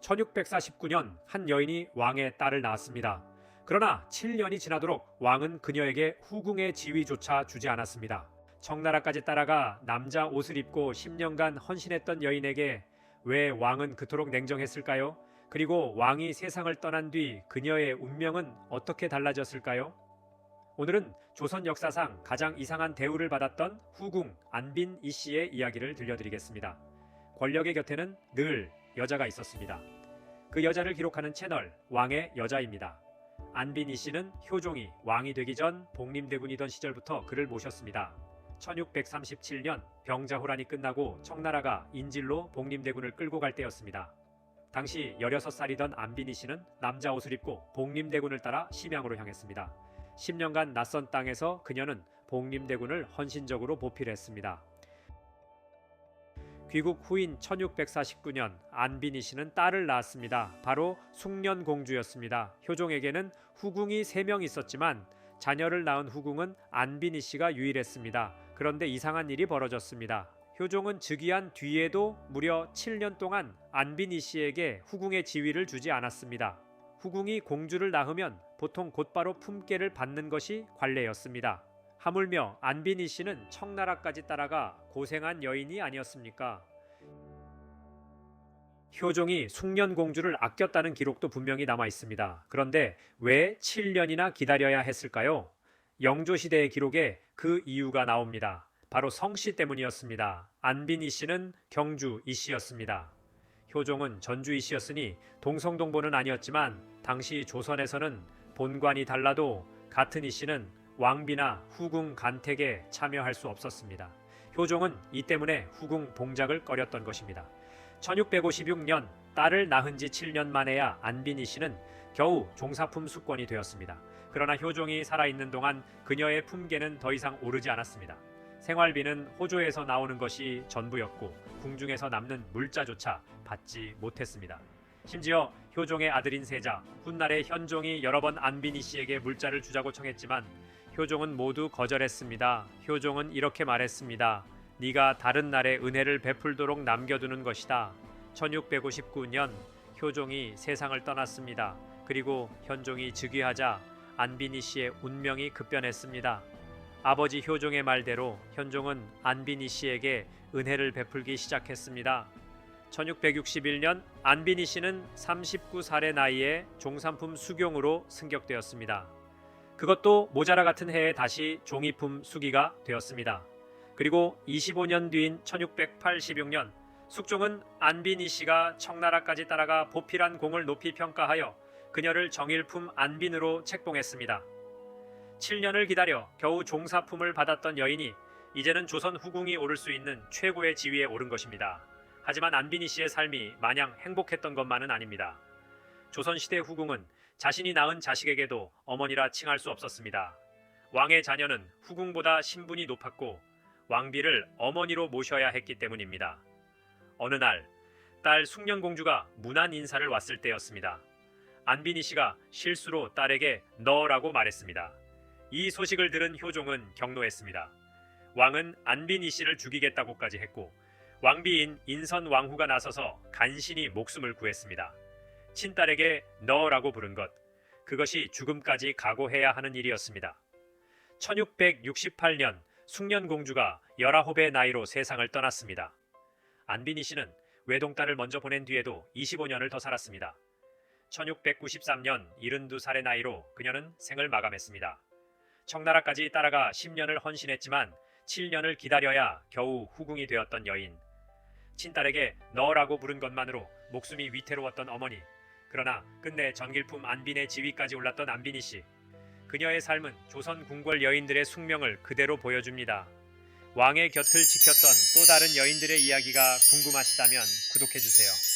1649년 한 여인이 왕의 딸을 낳았습니다. 그러나 7년이 지나도록 왕은 그녀에게 후궁의 지위조차 주지 않았습니다. 청나라까지 따라가 남자 옷을 입고 10년간 헌신했던 여인에게 왜 왕은 그토록 냉정했을까요? 그리고 왕이 세상을 떠난 뒤 그녀의 운명은 어떻게 달라졌을까요? 오늘은 조선 역사상 가장 이상한 대우를 받았던 후궁 안빈 이 씨의 이야기를 들려드리겠습니다. 권력의 곁에는 늘 여자가 있었습니다. 그 여자를 기록하는 채널 왕의 여자입니다. 안빈 이 씨는 효종이 왕이 되기 전 복림대군이던 시절부터 그를 모셨습니다. 1637년 병자호란이 끝나고 청나라가 인질로 복림대군을 끌고 갈 때였습니다. 당시 16살이던 안빈이 씨는 남자 옷을 입고 복림대군을 따라 심양으로 향했습니다. 10년간 낯선 땅에서 그녀는 복림대군을 헌신적으로 보필했습니다. 귀국 후인 1649년 안빈이 씨는 딸을 낳았습니다. 바로 숙련공주였습니다. 효종에게는 후궁이 3명 있었지만 자녀를 낳은 후궁은 안빈이 씨가 유일했습니다. 그런데 이상한 일이 벌어졌습니다. 효종은 즉위한 뒤에도 무려 7년 동안 안빈이 씨에게 후궁의 지위를 주지 않았습니다. 후궁이 공주를 낳으면 보통 곧바로 품계를 받는 것이 관례였습니다. 하물며 안빈이 씨는 청나라까지 따라가 고생한 여인이 아니었습니까? 효종이 숙련공주를 아꼈다는 기록도 분명히 남아 있습니다. 그런데 왜 7년이나 기다려야 했을까요? 영조시대의 기록에 그 이유가 나옵니다. 바로 성씨 때문이었습니다. 안빈 이 씨는 경주 이 씨였습니다. 효종은 전주 이 씨였으니 동성동보는 아니었지만 당시 조선에서는 본관이 달라도 같은 이 씨는 왕비나 후궁 간택에 참여할 수 없었습니다. 효종은 이 때문에 후궁 봉작을 꺼렸던 것입니다. 1656년 딸을 낳은 지 7년 만에야 안빈이 씨는 겨우 종사품 수권이 되었습니다. 그러나 효종이 살아있는 동안 그녀의 품계는 더 이상 오르지 않았습니다. 생활비는 호조에서 나오는 것이 전부였고 궁중에서 남는 물자조차 받지 못했습니다. 심지어 효종의 아들인 세자 훗날의 현종이 여러 번 안빈이 씨에게 물자를 주자고 청했지만 효종은 모두 거절했습니다. 효종은 이렇게 말했습니다. 네가 다른 날에 은혜를 베풀도록 남겨두는 것이다. 1659년 효종이 세상을 떠났습니다. 그리고 현종이 즉위하자 안빈이 씨의 운명이 급변했습니다. 아버지 효종의 말대로 현종은 안빈이 씨에게 은혜를 베풀기 시작했습니다. 1661년 안빈이 씨는 39살의 나이에 종산품 수경으로 승격되었습니다. 그것도 모자라 같은 해에 다시 종이품 수기가 되었습니다. 그리고 25년 뒤인 1686년 숙종은 안빈이 씨가 청나라까지 따라가 보필한 공을 높이 평가하여 그녀를 정일품 안빈으로 책봉했습니다. 7년을 기다려 겨우 종사품을 받았던 여인이 이제는 조선 후궁이 오를 수 있는 최고의 지위에 오른 것입니다. 하지만 안빈이 씨의 삶이 마냥 행복했던 것만은 아닙니다. 조선시대 후궁은 자신이 낳은 자식에게도 어머니라 칭할 수 없었습니다. 왕의 자녀는 후궁보다 신분이 높았고 왕비를 어머니로 모셔야 했기 때문입니다. 어느 날, 딸 숙련공주가 문안 인사를 왔을 때였습니다. 안빈이 씨가 실수로 딸에게 너라고 말했습니다. 이 소식을 들은 효종은 경노했습니다. 왕은 안빈이 씨를 죽이겠다고까지 했고 왕비인 인선 왕후가 나서서 간신히 목숨을 구했습니다. 친딸에게 너라고 부른 것 그것이 죽음까지 각오해야 하는 일이었습니다. 1668년 숙련공주가 19의 나이로 세상을 떠났습니다. 안빈이 씨는 외동딸을 먼저 보낸 뒤에도 25년을 더 살았습니다. 1693년 72살의 나이로 그녀는 생을 마감했습니다. 청나라까지 따라가 10년을 헌신했지만 7년을 기다려야 겨우 후궁이 되었던 여인. 친딸에게 너라고 부른 것만으로 목숨이 위태로웠던 어머니. 그러나 끝내 전길품 안빈의 지위까지 올랐던 안빈이 씨. 그녀의 삶은 조선 궁궐 여인들의 숙명을 그대로 보여줍니다. 왕의 곁을 지켰던 또 다른 여인들의 이야기가 궁금하시다면 구독해주세요.